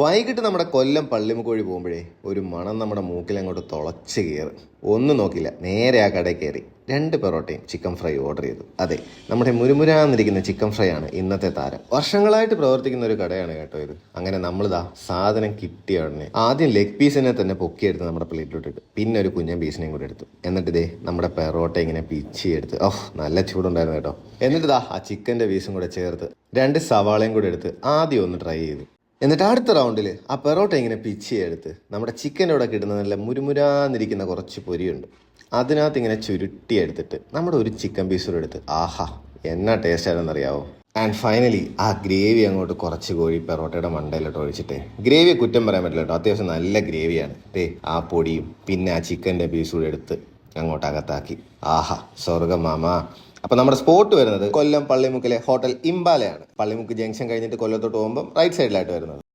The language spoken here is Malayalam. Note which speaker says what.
Speaker 1: വൈകിട്ട് നമ്മുടെ കൊല്ലം പള്ളിമുക്കോഴി പോകുമ്പോഴേ ഒരു മണം നമ്മുടെ മൂക്കിൽ അങ്ങോട്ട് തുളച്ച് കയറും. ഒന്നും നോക്കില്ല നേരെ ആ കടയിൽ കയറി. രണ്ട് പെറോട്ടയും ചിക്കൻ ഫ്രൈ ഓർഡർ ചെയ്തു. അതെ നമ്മുടെ മുരുമുരാന്നിരിക്കുന്ന ചിക്കൻ ഫ്രൈ ആണ് ഇന്നത്തെ താരം. വർഷങ്ങളായിട്ട് പ്രവർത്തിക്കുന്ന ഒരു കടയാണ് കേട്ടോ ഇത്. അങ്ങനെ നമ്മളിതാ സാധനം കിട്ടിയ ഉടനെ ആദ്യം ലെഗ് പീസിനെ തന്നെ പൊക്കിയെടുത്ത് നമ്മുടെ പ്ലേറ്റിലോട്ടിട്ട് പിന്നെ ഒരു കുഞ്ഞൻ പീസിനെയും കൂടെ എടുത്തു. എന്നിട്ട് ഇതേ നമ്മുടെ പെറോട്ട ഇങ്ങനെ പിച്ചി എടുത്ത് ഓഹ് നല്ല ചൂടുണ്ടായിരുന്നു കേട്ടോ. എന്നിട്ട് ഇതാ ആ ചിക്കന്റെ പീസും കൂടെ ചേർത്ത് രണ്ട് സവാളയും കൂടെ എടുത്ത് ആദ്യം ഒന്ന് ട്രൈ ചെയ്തു. എന്നിട്ട് അടുത്ത റൗണ്ടിൽ ആ പെറോട്ട ഇങ്ങനെ പിച്ചിയെടുത്ത് നമ്മുടെ ചിക്കന്റെ കൂടെ നല്ല മുരുമുരാന്നിരിക്കുന്ന കുറച്ച് പൊരിയുണ്ട്. അതിനകത്ത് ഇങ്ങനെ ചുരുട്ടി എടുത്തിട്ട് നമ്മുടെ ഒരു ചിക്കൻ പീസൂടെ എടുത്ത്. ആഹാ എന്നാ ടേസ്റ്റ് ആണെന്നറിയാവോ? ആൻഡ് ഫൈനലി ആ ഗ്രേവി അങ്ങോട്ട് കുറച്ച് കോഴി പെറോട്ടയുടെ മണ്ടയിലോട്ട് ഒഴിച്ചിട്ട്. ഗ്രേവി കുറ്റം പറയാൻ പറ്റില്ല കേട്ടോ. അത്യാവശ്യം നല്ല ഗ്രേവിയാണ് ദേ ആ പൊടിയും പിന്നെ ആ ചിക്കന്റെ പീസൂടെ എടുത്ത് അങ്ങോട്ട് അകത്താക്കി. ആഹാ സ്വർഗം അപ്പൊ നമ്മുടെ സ്പോട്ട് വരുന്നത് കൊല്ലം പള്ളിമുക്കിലെ ഹോട്ടൽ ഇംബാലയാണ്. പള്ളിമുക്ക് ജംഗ്ഷൻ കഴിഞ്ഞിട്ട് കൊല്ലത്തോട്ട് പോകുമ്പോൾ റൈറ്റ് സൈഡിലായിട്ട് വരുന്നത്.